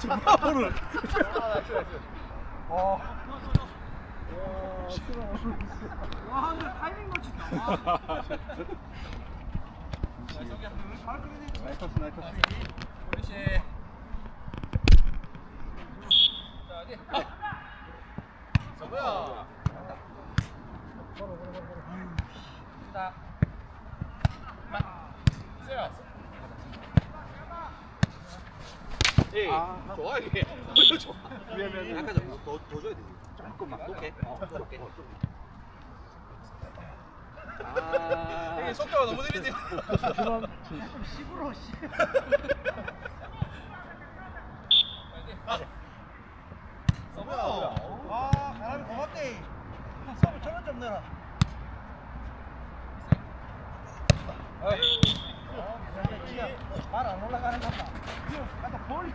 정말을. 와 근데 타이밍 놓친다 와. 나이터스 나이터스. 그렇지 서구야 자 세라 에이, 아. 좋아 이게. 좋아. 미안, 미안, 미안. 약간 좀 더, 더 줘야 돼. 조금만. 오케이. 어, 오케이. 아. 속도가 너무 느리지 시부러 씨. 서구야 아 바람이 고맙대 서구 저런 좀 내라 말안 올라가는 것 같다 갖다 버리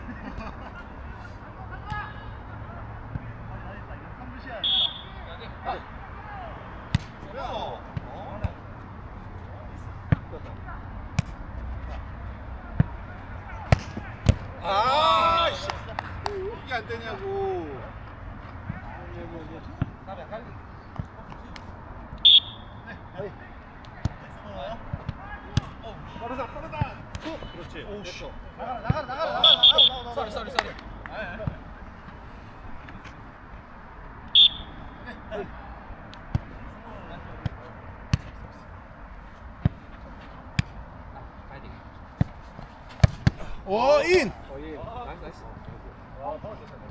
아, 씨. 이게 안 되냐고. 빠르다, 빠르다. 그렇지. 됐어. 나가라 나가라 나가라 나가라 쏘리 쏘리 쏘리 오 인. 어, 예. 나이스, 나이스.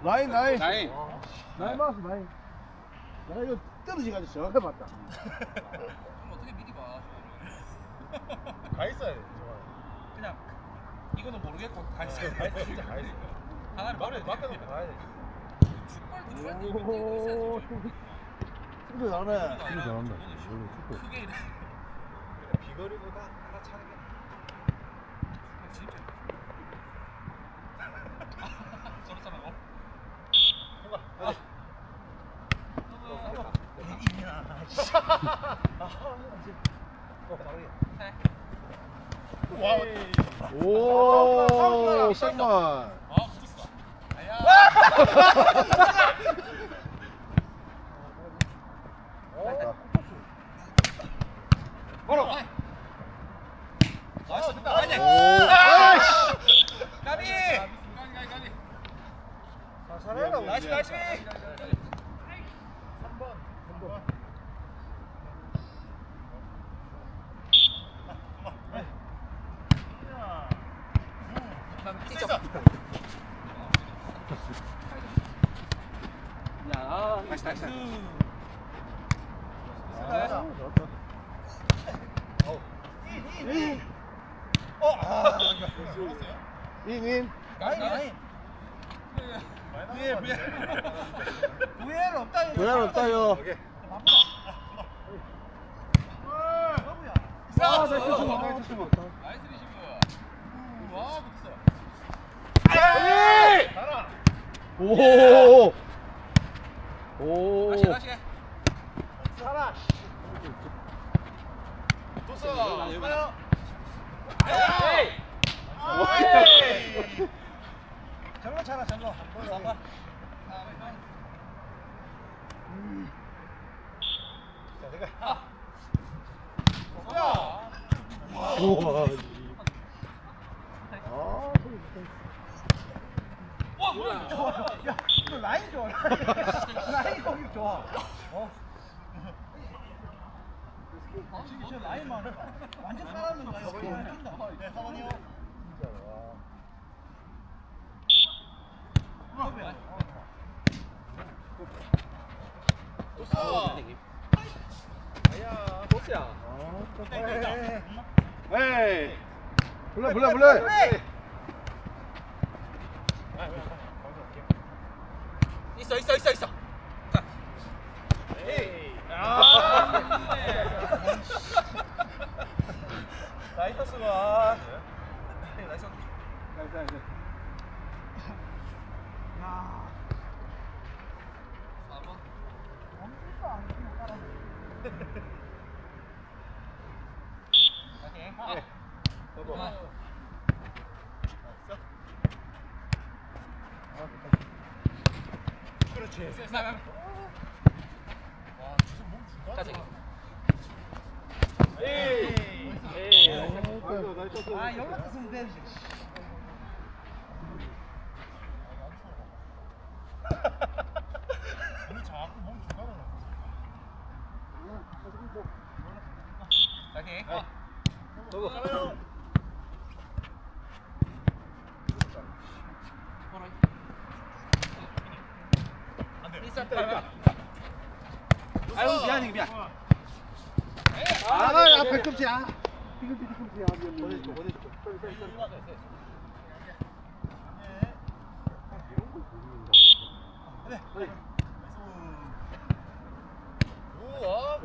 라인 라인. 나인. 라인 맞았어 라인. 나 이거 떨어지가지고 정확히 봤다. 어떻게 미리 봐 가 있어야 돼. 이거는 모르겠고 가 있어. 하나를 말해 맡겨놓고 가야 돼. 축발 들어갈 때 이거 오, 뛰고 있어야지 승부 잘하네. 승부 잘한다. 크게 이래 비거리보다 하나 차는 게. 진짜 저런 사람 어? 오, 쌍만. 아 붙었어 아야 바로. 나이스 됐다 아니 오, 까비 잘해라. 나이스 나이스 야, 다시, 다시. 인. 인, 인. 나인 나인 부에 부에 부에는 없다 없다요. 아. 나이스 리시브 와 붙었어 오. 오. 다시 다시 살아. 붙었어 저거 차라 저거 한번 자, 내가. 뭐야 우와. 아, 와 뭐야 좋아. 야 이거 라인 좋아. 라인. 공격 좋아. 어? 지금 저 라인만 완전 사람인가 이거 웃긴다. 네 사원이요. 아야, 보스야. 에이. 불러, 불러, 불러. 있어 있어 있어 있어. 자. 아. 나이터스가 나이스 야 4번 네. 서브. 그렇지. 까지. 에이. 에이. 어, 나이스, 나이스. 아, 연락했으면 되지. 우리 자꾸 몸 중간으로. 까지. 서브. 아유, 미안해, 미안. 아, 야, 발꿈치, 아. 뒤꿈치, 뒤꿈치, 아, 미안. 쏘리, 쏘리, 쏘리. 그래. 우와.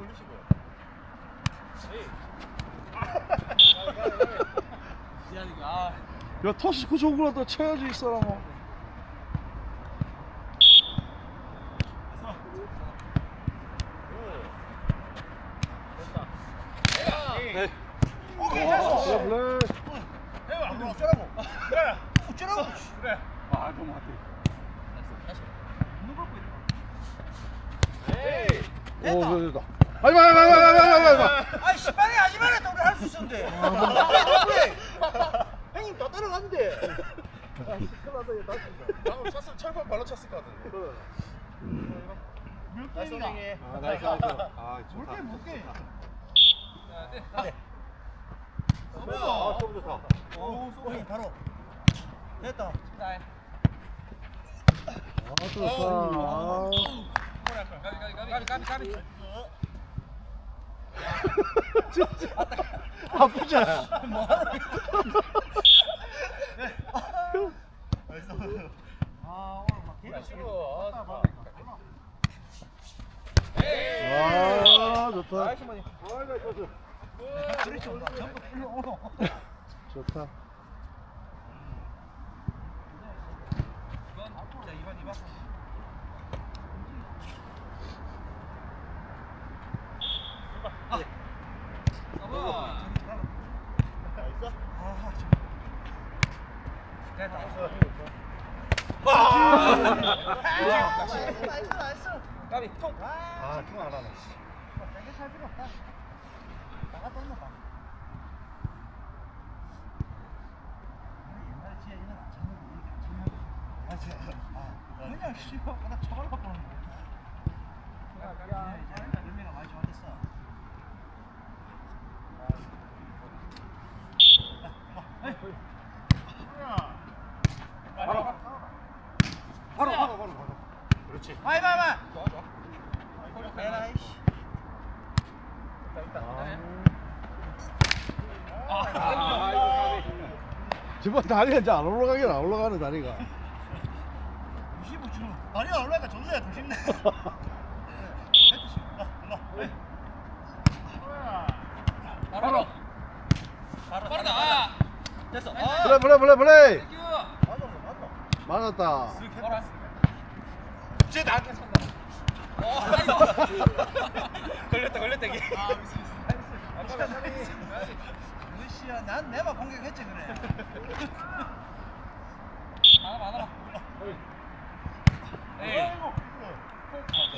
미안해. 아. 야, 토시코 좋은 거라도 쳐야지, 이 사람아. 네. 오케이, 야, 됐어. 블레. 해봐, 안 어쩌라고. 그래. 어쩌라고. 그래. 아, 있다. 에이. 오, 됐다. 하지 마, 하지 마, 하지 마, 하지 마, 하지 마. 아이, 씨발이 하지 말랬다. 우리 할 수 있었는데. 아, 그래, 그래. 형님 다 따라갔는데. 방금 쳤으면 철판 발로 쳤을 것 같은데. 물게임이다. 아, 나이스, 나이스. 아, 좋다. 물게임, 물게임. 서브. 아, 서브 좋다. 오, 소리 바로. 됐다. 아, 좋다. 아. 까비 까비 까비 까비. 진짜 아프잖아. 아, 오늘 막 개가 나이스. 갔다 봐. 아, 좋다. 나이스. 아, 나이스. 그렇지, 오늘 전부 오노. 좋다. 자, 이번 이번. 서브. 나이스. 아. 나이스. 까비. 통. 아, 통안 하네. 되게 잘 들었다. 나가 떴나 봐. 옛날에 진짜 이건 안 찾는 거 이렇게 안 찾는 거. 맞아. 그냥 씨발 그냥 쳐발라 보는 거. 야, 이제 열매가 많이 좋아졌어. 바로. 바로, 바로, 바로, 바로. 그렇지. 마이 마이 마이. 좋아 좋아. 에라 이씨. 아, 이거 까비. 저번 다리가 이제 안 올라가긴 안 올라가네, 다리가. 25 주. 아니야 점수야. 바로. 빠르다. 됐어. 플레이, 플레이, 플레이, 플레이. 땡큐. 맞았다. 쟤 나한테 쏜다. 어, 나이스. 걸렸다 걸렸다 이게. 루시야 난 내만 공격했지 그래. 많아. 에이.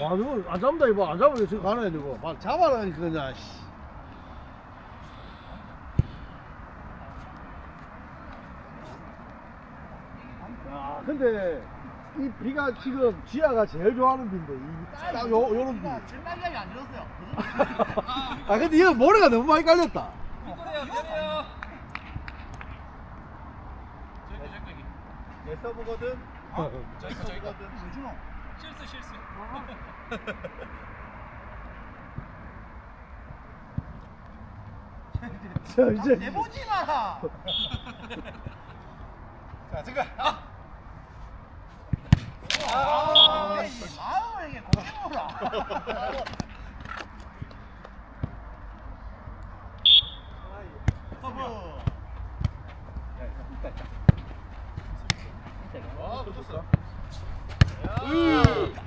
와, 이거 안 잡는다, 이거. 안 잡으면 지금 가네, 이거. 막 잡아라니까, 그냥, 씨. 야, 근데, 이 비가 지금 지아가 제일 좋아하는 비인데, 이, 딱 요, 요런 비. 찔날량이 안 들었어요. 아, 근데 이거 모래가 너무 많이 깔렸다. 이거래요 미안해요. 내 서브거든. 저기 거 저기 거. 뭐주노? 실수 실수. 자, 이제. 내보지 마라. 자, 지금. 아, 이 마음을 이게 곱게 보라. 서브. 아, 붙었어.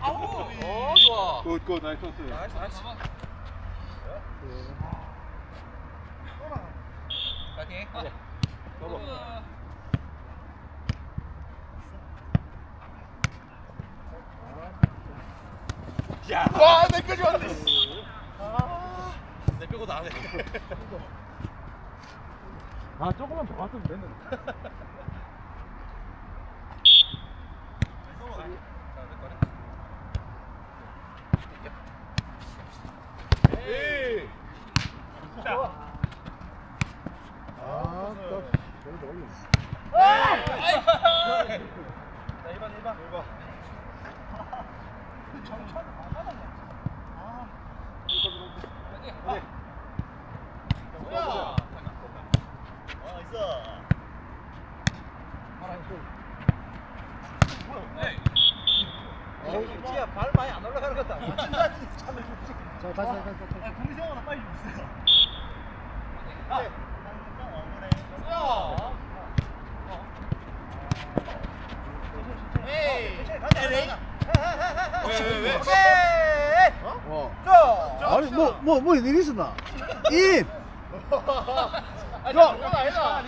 아우. 어 좋아. 굿, 굿, 나이스 토스. 나이스 나이스. 파이팅. 아. 야, 와, 내까지 왔네. 아, 내안 해. 아 조금만 더 갔으면 됐는데 에이. 아 또, 저기도 올려 자, 1번, 1번. 1번. 파이팅. 뭐야? 아, 있어. 에이. 어, 지야 발 많이 안 올라가는 것도 아니야. 자 다시 다시 다시 다시 공이 생각보다 빨리 주세요. 네. 에이. 에이. 왜, 왜, 왜? 오케이. 어 고! 아니 뭐 뭐뭐일 있었나 임! 아, 저, 그건 아니다.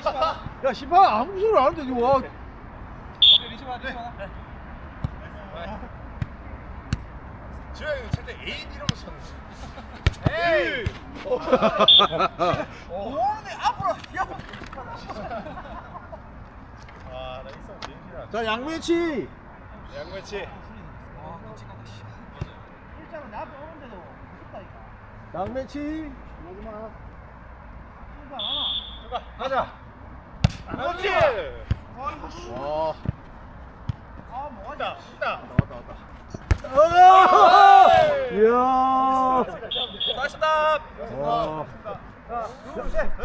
야 심판 아무 소리 안 하는데 니 와. 오케이 리시바 리시바. 주영이 절대 애인 이런 거 쳤는데. 에이. 오늘 앞으로 야. 아, 나 있어. 제일 싫어. 자 양매치 양매치. 아 끔찍하다 씨. 일장은 내 앞에 오는데도 무섭다니까. 양매치 마지막 신발 하나. 가자. 그렇지. 와 아, 뭐하냐. 있다, 있다. 어! 이야 탑. 와.